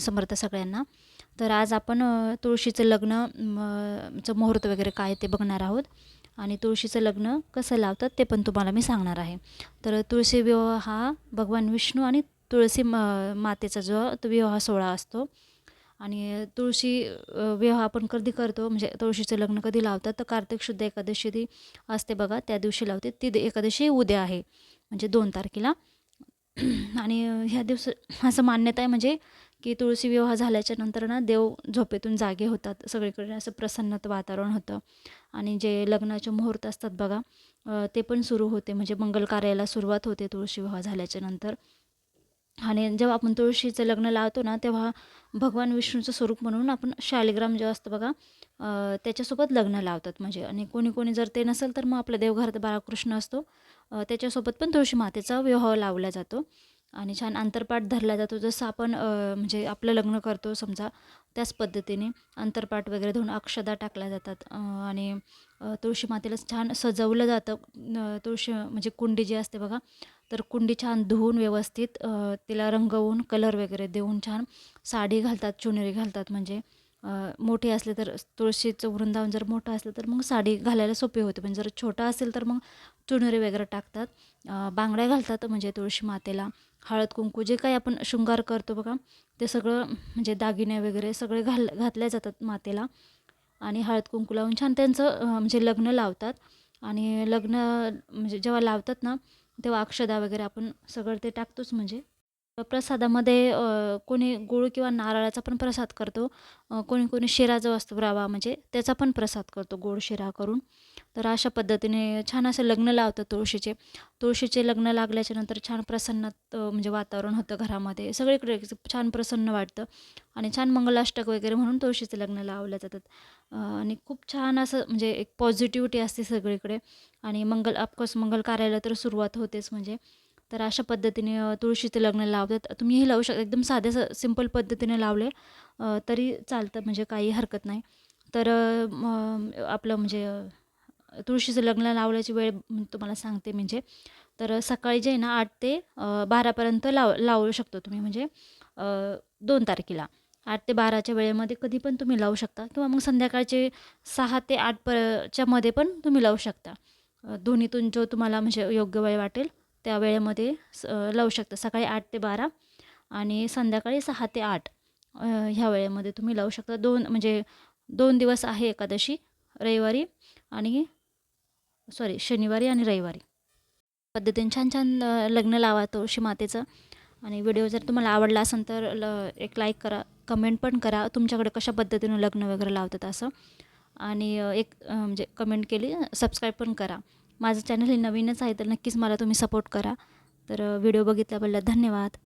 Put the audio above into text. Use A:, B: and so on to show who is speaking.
A: समर्थ सगळ्यांना. तर आज आपण तुळशीचं लग्न चं मुहूर्त वगैरे काय ते बघणार आहोत. आणि तुळशीचं लग्न कसं लावतात ते पण तुम्हाला मी सांगणार आहे. तर तुळशी विवाह हा भगवान विष्णू आणि तुळशी म मातेचा जो तो विवाह सोहळा असतो. आणि तुळशी विवाह आपण कधी करतो म्हणजे तुळशीचं लग्न कधी लावतात तर कार्तिक शुद्ध एकादशी ती असते बघा त्या दिवशी लावते. ती एकादशी उद्या आहे म्हणजे दोन तारखेला. आणि ह्या दिवस असं मान्यता आहे म्हणजे की तुळशी विवाह झाल्याच्यानंतर ना देव झोपेतून जागे होतात. सगळीकडे असं प्रसन्नत वातावरण होतं. आणि जे लग्नाचे मुहूर्त असतात बघा ते पण सुरू होते. म्हणजे मंगल कार्याला सुरुवात होते तुळशी विवाह झाल्याच्यानंतर. आणि जेव्हा आपण तुळशीचं लग्न लावतो ना तेव्हा भगवान विष्णूचं स्वरूप म्हणून आपण शालिग्राम जे असतं बघा त्याच्यासोबत लग्न लावतात. म्हणजे आणि कोणी कोणी जर ते नसेल तर मग आपल्या देवघरात बाळकृष्ण असतो. त्याच्यासोबत पण तुळशी मातेचा विवाह लावला जातो. आणि छान अंतरपाठ धरला जातो. जसं आपण म्हणजे आपलं लग्न करतो समजा त्याच पद्धतीने अंतरपाठ वगैरे धुवून अक्षदा टाकल्या जातात. आणि तुळशी मातेला छान सजवलं जातं. तुळशी म्हणजे कुंडी जी असते बघा तर कुंडी छान धुवून व्यवस्थित तिला रंगवून कलर वगैरे देऊन छान साडी घालतात चुनरी घालतात. म्हणजे मोठी असले तर तुळशीचं वृंदावन जर मोठं असलं तर मग साडी घालायला सोपी होते. पण जर छोटा असेल तर मग चुनरी वगैरे टाकतात. बांगड्या घालतात म्हणजे तुळशी मातेला. हळद कुंकू जे काही आपण शृंगार करतो बघा ते सगळं म्हणजे दागिने वगैरे सगळे घाल घातल्या जातात मातेला. आणि हळद कुंकू लावून छान त्यांचं म्हणजे लग्न लावतात. आणि लग्न म्हणजे जेव्हा लावतात ना तेव्हा अक्षदा वगैरे आपण सगळं ते टाकतोच म्हणजे. प्रसादामध्ये कोणी गूळ किंवा नारळाचा पण प्रसाद करतो. कोणी कोणी शिरा जो असतो रवा म्हणजे त्याचा पण प्रसाद करतो गोड शिरा करून. तर अशा पद्धतीने छान असं लग्न लावतं तुळशीचे. तुळशीचे लग्न लागल्याच्या नंतर छान प्रसन्न म्हणजे वातावरण होतं घरामध्ये. सगळीकडे छान प्रसन्न वाटतं आणि छान मंगलाष्टक वगैरे म्हणून तुळशीचे लग्न लावले जातात. आणि खूप छान असं म्हणजे एक पॉझिटिव्हिटी असते सगळीकडे आणि मंगल ऑफकोर्स मंगल कार्याला तर सुरुवात होतेच म्हणजे. तर अशा पद्धतीने तुळशीचं लग्न लावतात. तुम्ही हे लावू शकता. एकदम साध्या सिंपल पद्धतीने लावले तरी चालतं म्हणजे काही हरकत नाही. तर आपलं म्हणजे तुळशीचं लग्न लावल्याची वेळ तुम्हाला सांगते म्हणजे. तर सकाळी जे आहे ना आठ ते बारापर्यंत लाव लावू शकतो तुम्ही म्हणजे दोन तारखेला. आठ ते बाराच्या वेळेमध्ये कधी पण तुम्ही लावू शकता किंवा मग संध्याकाळचे सहा ते आठ परच्या मध्ये पण तुम्ही लावू शकता. दोन्हीतून जो तुम्हाला म्हणजे योग्य वेळ वाटेल त्या वेळेमध्ये स लावू शकता. सकाळी आठ ते बारा आणि संध्याकाळी सहा ते आठ ह्या वेळेमध्ये तुम्ही लावू शकता. दोन म्हणजे दोन दिवस आहे एकादशी रविवारी आणि सॉरी शनिवारी आणि रविवारी. पद्धतीने छान छान लग्न लावा तुळशी मातेचं आणि व्हिडिओ जर तुम्हाला आवडला असेल तर ल एक लाईक करा कमेंट पण करा. तुमच्याकडे कशा पद्धतीनं लग्न वगैरे लावतात असं. आणि एक म्हणजे कमेंट केली सबस्क्राईब पण करा. माझं चॅनल हे नवीनच आहे तर नक्कीच मला तुम्ही सपोर्ट करा. तर व्हिडिओ बघितल्याबद्दल धन्यवाद.